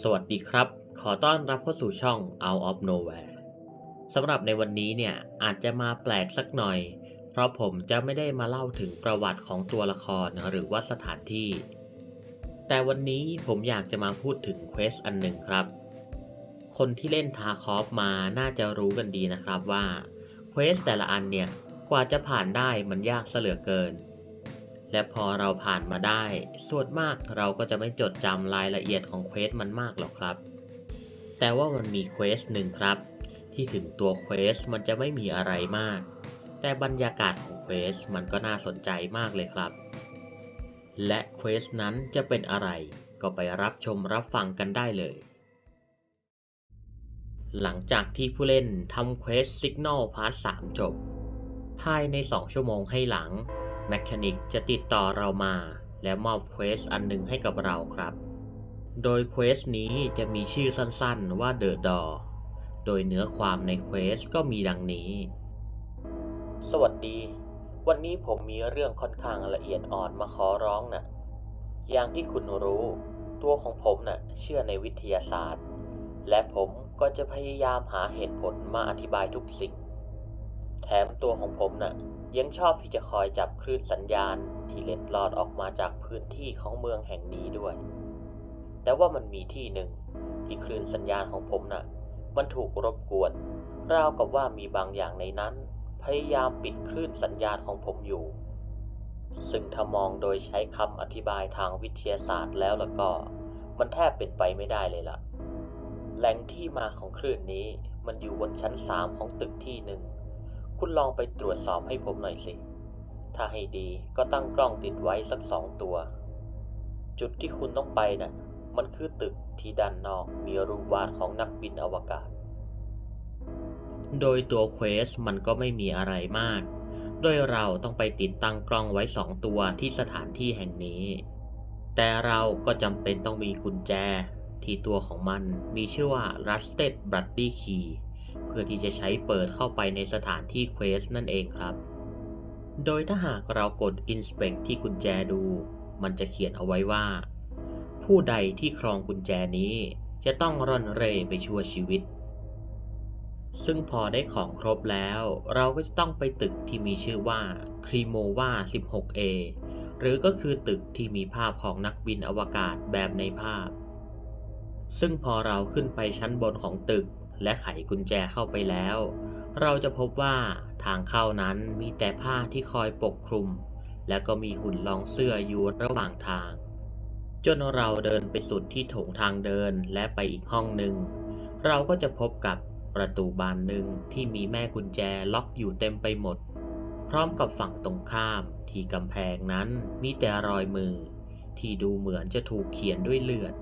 สวัสดีครับ ขอต้อนรับเข้าสู่ช่อง Out of Nowhere สำหรับในวันนี้เนี่ยอาจจะมาแปลกสักหน่อย เพราะผมจะไม่ได้มาเล่าถึงประวัติของตัวละครหรือว่าสถานที่ แต่วันนี้ผมอยากจะมาพูดถึงเควสอันหนึ่งครับ คนที่เล่นทาคอฟมาน่าจะรู้กันดีนะครับว่าเควสแต่ละอันเนี่ยกว่าจะผ่านได้มันยากเสลือเกิน และพอเราผ่านมาได้ ส่วนมากเราก็จะไม่จดจำรายละเอียดของเควสมันมากหรอกครับ แต่ว่ามันมีเควสหนึ่งครับ ที่ถึงตัวเควสมันจะไม่มีอะไรมาก แต่บรรยากาศของเควสมันก็น่าสนใจมากเลยครับ และเควสนั้นจะเป็นอะไร ก็ไปรับชมรับฟังกันได้เลย หลังจากที่ผู้เล่นทำเควส Signal Part 3 จบ ภายใน 2 ชั่วโมงให้หลัง แมค a นิกจะติดต่อเรามา และมอบเควสอันหนึ่งให้กับเราครับ โดยเควสนี้จะมีชื่อสั้นๆว่า The Door โดยเนื้อความในเควสก็มีดังนี้ สวัสดี วันนี้ผมมีเรื่องค่อนข้างละเอียดอ่อนมาขอร้องนะ่ะ อย่างที่คุณรู้ ตัวของผมน่ะเชื่อในวิทยาศาสตร์ และผมก็จะพยายามหาเหตุผลมาอธิบายทุกสิ่ง มตัวของผมน่ะยังชอบที่จะคอยจับคลื่นสัญญาณที่เล็ดลอดออกมาจากพื้นที่ของเมืองแห่งนี้ด้วย แต่ว่ามันมีที่หนึ่งที่คลื่นสัญญาณของผมน่ะ มันถูกรบกวน ราวกับว่ามีบางอย่างในนั้น พยายามปิดคลื่นสัญญาณของผมอยู่ ซึ่งถ้ามองโดยใช้คำอธิบายทางวิทยาศาสตร์แล้วละก็ มันแทบเป็นไปไม่ได้เลยล่ะ แหล่งที่มาของคลื่นนี้มันอยู่บนชั้นสามของตึกที่หนึ่ง คุณลองไปตรวจสอบให้ผมหน่อยสิ ถ้าให้ดีก็ตั้งกล้องติดไว้สักสองตัว จุดที่คุณต้องไปน่ะ มันคือตึกที่ด้านนอกมีรูปวาดของนักบินอวกาศ โดยตัวเควสมันก็ไม่มีอะไรมาก โดยเราต้องไปติดตั้งกล้องไว้สองตัวที่สถานที่แห่งนี้ แต่เราก็จำเป็นต้องมีกุญแจ ที่ตัวของมันมีชื่อว่า Rusted Bloody Key พื่อที่จะใช้เปิดเข้าไปในสถานที่เควสนั่นเองครับ โดยถ้าหากเรากด Inspect ที่กุญแจดู มันจะเขียนเอาไว้ว่า ผู้ใดที่ครองกุญแจนี้จะต้องร่อนเร่ไปชั่วชีวิต ซึ่งพอได้ของครบแล้ว เราก็จะต้องไปตึกที่มีชื่อว่า c r e m o v a 16A หรือก็คือตึกที่มีภาพของนักบินอวกาศแบบในภาพ ซึ่งพอเราขึ้นไปชั้นบนของตึก และไขกุญแจเข้าไปแล้ว เราจะพบว่าทางเข้านั้นมีแต่ผ้าที่คอยปกคลุม และก็มีหุ่นรองเสื้ออยู่ระหว่างทาง จนเราเดินไปสุดที่โถงทางเดินและไปอีกห้องหนึ่ง เราก็จะพบกับประตูบานหนึ่งที่มีแม่กุญแจล็อกอยู่เต็มไปหมด พร้อมกับฝั่งตรงข้ามที่กำแพงนั้นมีแต่รอยมือ ที่ดูเหมือนจะถูกเขียนด้วยเลือด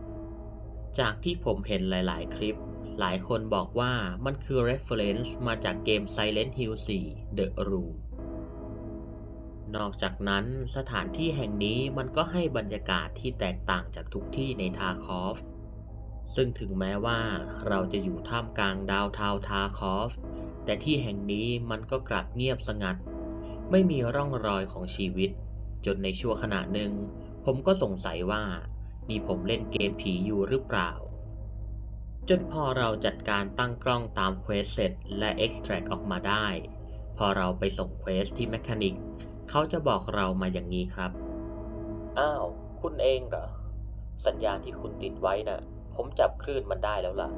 จากที่ผมเห็นหลาย ๆ คลิป หลายคนบอกว่ามันคือ reference มาจากเกม Silent Hill 4 The Room นอกจากนั้นสถานที่แห่งนี้มันก็ให้บรรยากาศที่แตกต่างจากทุกที่ในทาคอฟ ซึ่งถึงแม้ว่าเราจะอยู่ท่ามกลางดาวเทาวทาคอฟ แต่ที่แห่งนี้มันก็กลับเงียบสงัด ไม่มีร่องรอยของชีวิต จนในชั่วขณะหนึ่ง ผมก็สงสัยว่า นี่ผมเล่นเกมผีอยู่หรือเปล่า จนพอเราจัดการตั้งกล้องตามเควสเสร็จและ extract ออกมาได้ พอเราไปส่งเควสที่แมคานิกเขาจะบอกเรามาอย่างนี้ครับ อ้าว คุณเองเหรอ สัญญาณที่คุณติดไว้น่ะ ผมจับคลื่นมันได้แล้วล่ะ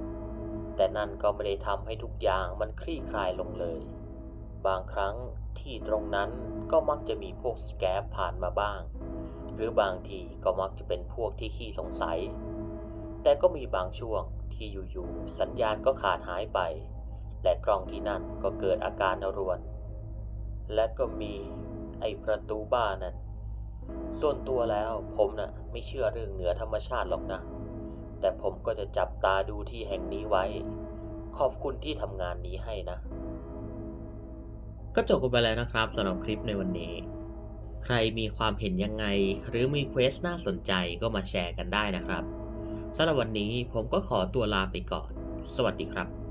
แต่นั่นก็ไม่ได้ทำให้ทุกอย่างมันคลี่คลายลงเลย บางครั้งที่ตรงนั้นก็มักจะมีพวกสแกปผ่านมาบ้าง หรือบางทีก็มักจะเป็นพวกที่ขี้สงสัย แต่ก็มีบางช่วง ที่อยู่ๆสัญญาณก็ขาดหายไป และกล้องที่นั่นก็เกิดอาการรวน และก็มีไอประตูบ้านนั้น ส่วนตัวแล้วผมน่ะไม่เชื่อเรื่องเหนือธรรมชาติหรอกนะ แต่ผมก็จะจับตาดูที่แห่งนี้ไว้ ขอบคุณที่ทำงานนี้ให้นะ ก็จบกันไปแล้วนะครับสำหรับคลิปในวันนี้ ใครมีความเห็นยังไง หรือมีเควสน่าสนใจก็มาแชร์กันได้นะครับ สำหรับวันนี้ผมก็ขอตัวลาไปก่อน สวัสดีครับ